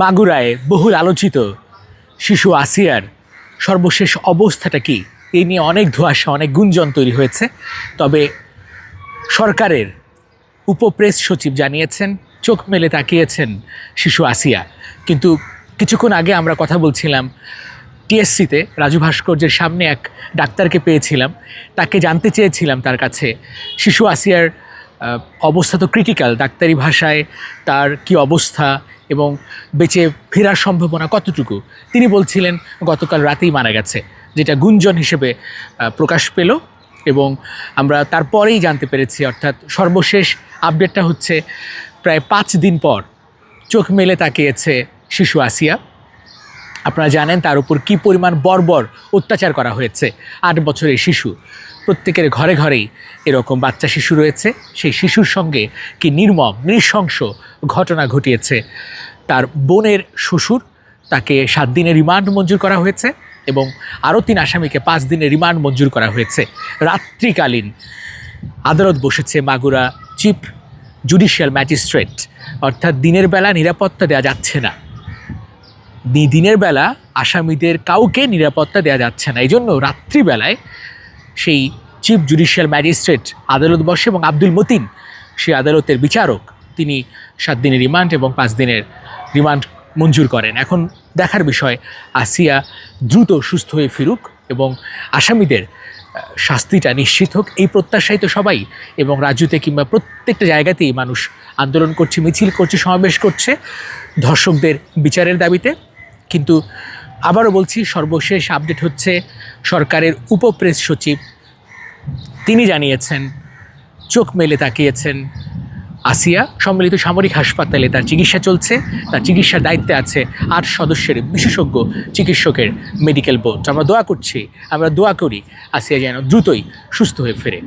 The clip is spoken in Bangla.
মাগুরায় বহুল আলোচিত। শিশু আসিয়ার সর্বশেষ অবস্থাটা কি? এই নিয়ে অনেক ধোঁয়াশা, অনেক গুঞ্জন তৈরি হয়েছে। তবে সরকারের উপপ্রেস সচিব জানিয়েছেন, চোখ মেলে তাকিয়েছেন শিশু আসিয়া। কিন্তু কিছুক্ষণ আগে আমরা কথা বলছিলাম টিএসসিতে, রাজু ভাস্কর্যের সামনে এক ডাক্তারকে পেয়েছিলাম। তাকে জানতে চেয়েছিলাম তার কাছে। শিশু আসিয়ার অবস্থা তো ক্রিটিক্যাল ডাক্তারি ভাষায় তার কি অবস্থা এবং বেঁচে ফেরার সম্ভাবনা কতটুকু? তিনি বলছিলেন, গতকাল রাতেই মারা গেছে, যেটা গুঞ্জন হিসেবে প্রকাশ পেল এবং আমরা তারপরেই জানতে পেরেছি, অর্থাৎ সর্বশেষ আপডেটটা হচ্ছে, প্রায় পাঁচ দিন পর চোখ মেলে তাকিয়েছে শিশু আসিয়া। আপনারা জানেন তার উপর কী পরিমাণ বর্বর অত্যাচার করা হয়েছে, আট বছরের শিশু। প্রত্যেকের ঘরে ঘরেই এরকম বাচ্চা শিশু রয়েছে। সেই শিশুর সঙ্গে কি নির্মম, নৃশংস ঘটনা ঘটিয়েছে। তার বোনের শ্বশুর তাকে সাত দিনের রিমান্ড মঞ্জুর করা হয়েছে এবং আরও তিন আসামিকে পাঁচ দিনের রিমান্ড মঞ্জুর করা হয়েছে। রাত্রিকালীন আদালত বসেছে মাগুরা চিফ জুডিশিয়াল ম্যাজিস্ট্রেট। অর্থাৎ দিনের বেলা নিরাপত্তা দেওয়া যাচ্ছে না। দিনের বেলা আসামিদের কাউকে নিরাপত্তা দেওয়া যাচ্ছে না। এই জন্য রাত্রিবেলায় সেই চিফ জুডিশিয়াল ম্যাজিস্ট্রেট আদালত বসে এবং আব্দুল মতিন, সেই আদালতের বিচারক, তিনি সাত দিনের রিমান্ড এবং পাঁচ দিনের রিমান্ড মঞ্জুর করেন। এখন দেখার বিষয়, আসিয়া দ্রুত সুস্থ হয়ে ফিরুক এবং আসামিদের শাস্তিটা নিশ্চিত হোক, এই প্রত্যাশাই তো সবাই এবং রাজ্যতে কিংবা প্রত্যেকটা জায়গাতেই মানুষ আন্দোলন করছে, মিছিল করছে, সমাবেশ করছে, ধর্ষকদের বিচারের দাবিতে। কিন্তু আবারও বলছি, সর্বশেষ আপডেট হচ্ছে সরকারের উপপ্রেস সচিব। তিনি জানিয়েছেন, চোখ মেলে তাকিয়েছেন আসিয়া। সম্মিলিত সামরিক হাসপাতালে তার চিকিৎসা চলছে, তার চিকিৎসার দায়িত্বে আছে আট সদস্যের বিশেষজ্ঞ চিকিৎসকের মেডিকেল বোর্ড আমরা দোয়া করছি, আমরা দোয়া করি আসিয়া যেন দ্রুতই সুস্থ হয়ে ফেরে।